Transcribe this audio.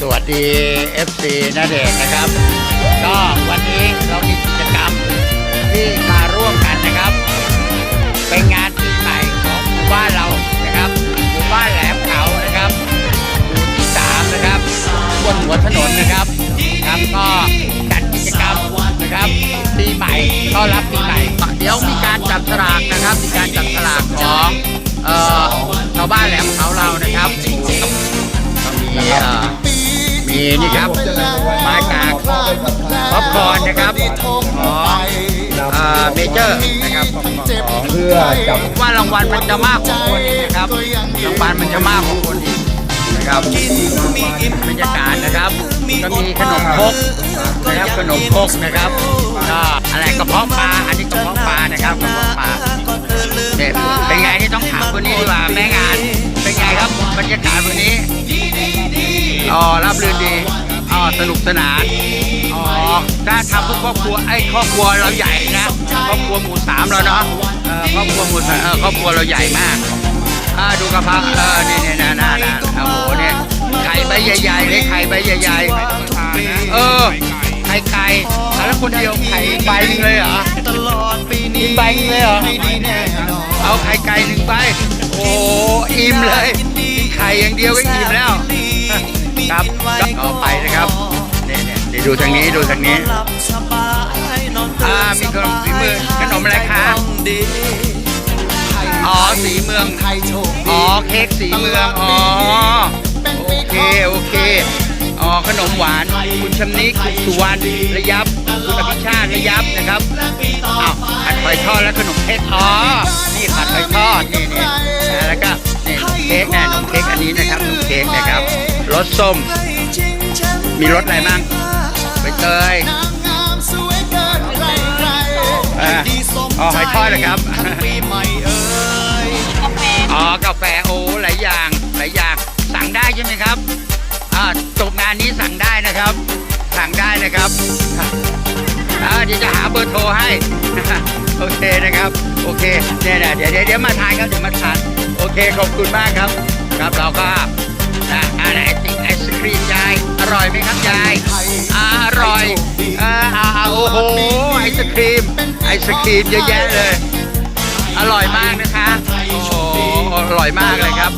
สวัสดี FC นาเดชน์นะครับ ก็วันนี้เรามีกิจกรรมที่มาร่วมกันนะครับ เป็นงานปีใหม่ของหมู่บ้านเรานะครับหมู่บ้านแหลมเขานะครับหมู่ที่สามนะครับบนหัวถนนนะครับครับก็จัดกิจกรรมนะครับปีใหม่ต้อนรับปีใหม่เดี๋ยวมีการจับฉลากนะครับ มีการจับฉลากของเอ่อชาวบ้านแหลมเขาเรานะครับก็ มีนี่ครับมาจากป๊อปคอร์นนะครับของเอ่อเมเจอร์นะครับของเพื่อจับว่ารางวัลมันจะมากกว่าคนอีกนะครับรางวัลมันจะมากกว่าคนอีกนะครับบรรยากาศนะครับก็มีขนมคกนะครับขนมคกนะครับก็อะไรกระเพาะปลาอันนี้กระเพาะปลานะครับกระเพาะปลาเป็นไงนี่ต้องถามคนนี้ดีกว่าแม่งาน เป็นไงครับบรรยากาศวันนี้ อ๋อรับรื่นดีอ๋อสนุกสนานอ๋อถ้าทำเพื่อครอบครัวไอ้ครอบครัวเราใหญ่นะครอบครัวหมู่สามเราเนาะเออครอบครัวหมู่สามเออครอบครัวเราใหญ่มากอ่าดูกระเพราเออนี่นี่นะนะนะโอ้โหเนี่ยไข่ใบใหญ่ๆเลยไข่ใบใหญ่ๆเออไข่ไก่แล้วคนเดียวไข่ใบหนึงเลยเหรอตลอดปีนี้ใบหนึงเลยเหรอเอาไข่ไก่หนึ่งใบโอ้อิ่มเลยกินไข่อย่างเดียวก็อิ่มแล้ว ครับก็ต่อไปนะครับเนี่ยเนี่ยเดี๋ยวดูทางนี้ดูทางนี้หลับสบายนอนตื่นอ่ามีขนมฝีมือขนมอะไรคะอ๋อสีเมืองไทยโชคอ๋อเค้กสีเมืองอ๋อโอเคโอเคอ๋อขนมหวานคุณชำนิคุณสุวรรณระยับคุณอภิชาติระยับนะครับอ้าวผัดหอยทอดและขนมเค้กอ๋อนี่ผัดหอยทอดนี่นี่แล้วก็นี่เค้กนะขนมเค้กอันนี้นะครับขนมเค้กนะครับ สส้มให้จริงฉันมีรสอะไรบ้างใบเตยนางงามสวยเกินใครใครอ่าดีสมอ๋อหอยทอดเหรอครับทั้งปีใหม่เอ่ยอ๋อกาแฟโอ้หลายอย่างหลายอย่างสั่งได้ใช่ไหมครับอ่าจบงานนี้สั่งได้นะครับ สั่งได้นะครับอ่าเดี๋ยวจะหาเบอร์โทรให้โอเคนะครับ โอเคเนี่ยนะเดี๋ยวเดี๋ยวเดี๋ยวมาทานครับเดี๋ยวมาทานโอเคขอบคุณมากครับ ครับเราก็ ไหมครับยาย อร่อยอ่าอ่าอ่าโอ้โห ไอศครีม ไอศครีมเยอะแยะเลย อร่อยมากนะคะ โอ้โหอร่อยมากเลยครับ